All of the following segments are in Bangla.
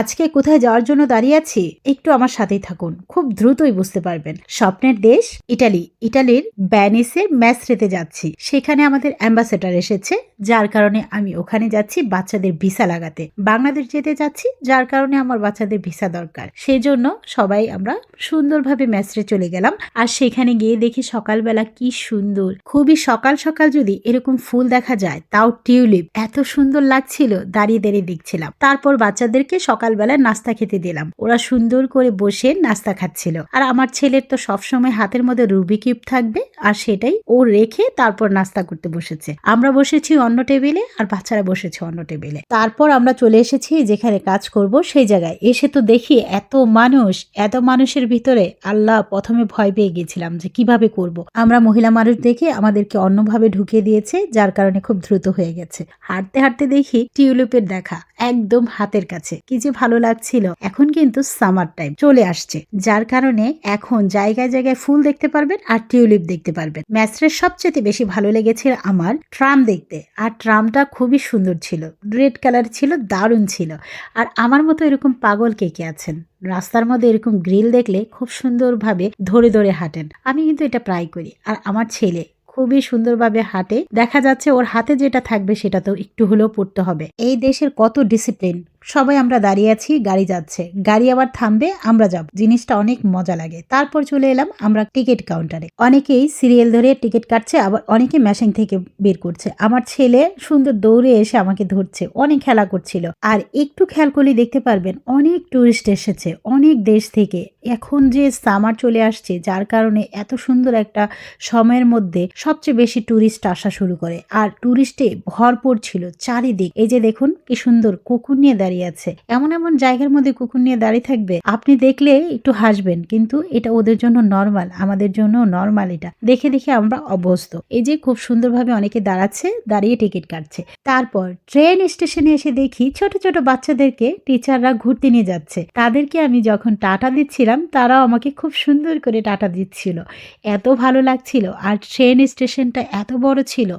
আজকে কোথায় যাওয়ার জন্য দাঁড়িয়ে আছি, একটু আমার সাথেই থাকুন। খুব দ্রুতই বুঝতে পারবেন। স্বপ্নের দেশ, ইটালি। ইটালির ব্যানিসে ম্যাসরেতে যাচ্ছি। সেখানে আমাদের অ্যাম্বাসেডার এসেছে, যার কারণে আমি ওখানে যাচ্ছি বাচ্চাদের ভিসা লাগাতে। বাংলাদেশ যেতে যাচ্ছি, যার কারণে আমার বাচ্চাদের ভিসা দরকার। সেই জন্য সবাই আমরা সুন্দরভাবে ম্যাসরে চলে গেলাম। আর সেখানে গিয়ে দেখি সকালবেলা কি সুন্দর। খুবই সকাল সকাল যদি এরকম ফুল দেখা যায়, তাও টিউলিপ। এত সুন্দর লাগছিল, দাঁড়িয়ে দাঁড়িয়ে দেখছিলাম। তারপর বাচ্চাদেরকে সকালবেলা নাস্তা খেতে দিলাম। ওরা সুন্দর করে বসে নাস্তা খাচ্ছিল। আর আমার ছেলের তো সবসময় হাতের মধ্যে রুবি কিউব থাকবে, আর সেটাই ও রেখে তারপর নাস্তা করতে বসেছে। আমরা বসেছি অন্য টেবিলে, আর বাচ্চারা বসেছে অন্য টেবিলে। তারপর আমরা চলে এসেছি যেখানে কাজ করব, সেই জায়গায়। এসে তো দেখি এত মানুষ, এত মানুষের ভিতরে আল্লাহ প্রথমে ভয় পেয়ে গেছিলাম যে কীভাবে করব। আমরা মহিলা মানুষ দেখে আমাদেরকে অন্যভাবে ঢুকিয়ে দিয়েছে, যার কারণে খুব দ্রুত হয়ে গেছে। হাঁটতে হাঁটতে দেখি টিউলিপের দেখা, একদম হাতের কাছে। কি যে ভালো লাগছিল। এখন কিন্তু সামার টাইম চলে আসছে। যার কারণে এখন জায়গায় জায়গায় ফুল দেখতে পারবেন আর টিউলিপ দেখতে পারবেন। ম্যাসরের সবচেয়ে বেশি ভালো লেগেছে আমার ট্রাম দেখতে। আর ট্রামটা খুবই সুন্দর ছিল। রেড কালার ছিল, দারুণ ছিল। আর আমার মতো এরকম পাগল কে কে আছেন? রাস্তার মধ্যে এরকম গ্রিল দেখলে খুব সুন্দরভাবে ধরে ধরে হাঁটেন। আমি কিন্তু এটা প্রায় করি। আর আমার ছেলে খুবই সুন্দরভাবে হাঁটে। দেখা যাচ্ছে ওর হাতে যেটা থাকবে সেটা তো একটু হলেও পড়তে হবে। এই দেশের কত ডিসিপ্লিন সবাই আমরা দাঁড়িয়ে আছি, গাড়ি যাচ্ছে। গাড়ি আবার থামবে, আমরা যাব। জিনিসটা অনেক মজা লাগে। তারপর চলে এলাম আমরা টিকিট কাউন্টারে। অনেকেই সিরিয়াল ধরে টিকিট কাটছে, আবার অনেকে মেশিন থেকে বের করছে। আমার ছেলে সুন্দর দৌড়ে এসে আমাকে ধরছে, অনেক খেলা করছিল। আর একটু খেয়াল করলে দেখতে পারবেন, অনেক টুরিস্ট এসেছে, অনেক দেশ থেকে। এখন যে সামার চলে আসছে, যার কারণে এত সুন্দর একটা সময়ের মধ্যে সবচেয়ে বেশি টুরিস্ট আসা শুরু করে। আর টুরিস্টে ভরপুর ছিল চারিদিক। এই যে দেখুন, কি সুন্দর, কুকুর নিয়ে দাঁড়িয়ে আছে। এমন এমন জায়গার মধ্যে কুকুর নিয়ে দাঁড়িয়ে থাকবে, আপনি দেখলে একটু হাসবেন, কিন্তু এটা ওদের জন্য নর্মাল আমাদের জন্য নর্মাল এটা। দেখে দেখে আমরা অভ্যস্ত। এই যে খুব সুন্দরভাবে অনেকে দাঁড়াচ্ছে, দাঁড়িয়ে টিকিট কাটছে। তারপর ট্রেন স্টেশনে এসে দেখি ছোট ছোট বাচ্চাদেরকে টিচাররা ঘুরতে নিয়ে যাচ্ছে। তাদেরকে আমি যখন টাটা দিচ্ছিলাম, তারাও আমাকে খুব সুন্দর করে টাটা দিচ্ছিল। এত ভালো লাগছিল। আর ট্রেন স্টেশনটা এত বড় ছিল।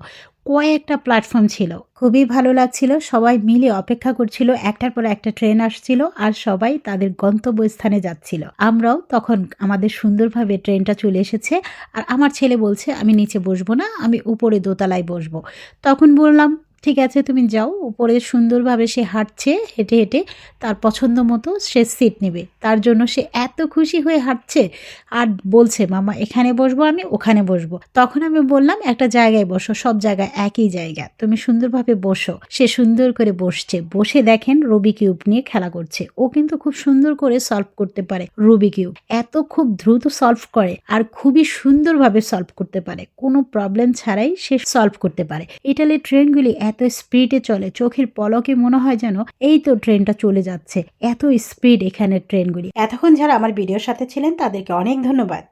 কয়েকটা প্ল্যাটফর্ম ছিল। খুবই ভালো লাগছিল। সবাই মিলে অপেক্ষা করছিল। একটার পর একটা ট্রেন আসছিল আর সবাই তাদের গন্তব্যস্থানে যাচ্ছিল। আমরাও তখন আমাদের সুন্দরভাবে ট্রেনটা চলে এসেছে। আর আমার ছেলে বলছে, আমি নিচে বসবো না, আমি উপরে দোতলায় বসবো। তখন বললাম ঠিক আছে, তুমি যাও। উপরে সুন্দরভাবে সে হাঁটছে, হেঁটে হেঁটে তার পছন্দ মতো সে সিট নেবে। তার জন্য সে এত খুশি হয়ে হাঁটছে আর বলছে, মামা, এখানে বসবো আমি, ওখানে বসবো। তখন আমি বললাম, একটা জায়গায় বসো, সব জায়গায় একই জায়গা। তুমি সুন্দরভাবে বসো। সে সুন্দর করে বসছে। বসে দেখেন রবি কিউব নিয়ে খেলা করছে। ও কিন্তু খুব সুন্দর করে সলভ করতে পারে রবি কিউব এত খুব দ্রুত সলভ করে আর খুবই সুন্দরভাবে সলভ করতে পারে। কোনো প্রবলেম ছাড়াই সে সলভ করতে পারে। ইটালির ট্রেনগুলি এত স্পিডে চলে, চোখের পলকে মনে হয় যেন এই তো ট্রেনটা চলে যাচ্ছে। এত স্পিড এখানে ট্রেনগুলি। এতক্ষণ যারা আমার ভিডিওর সাথে ছিলেন, তাদেরকে অনেক ধন্যবাদ।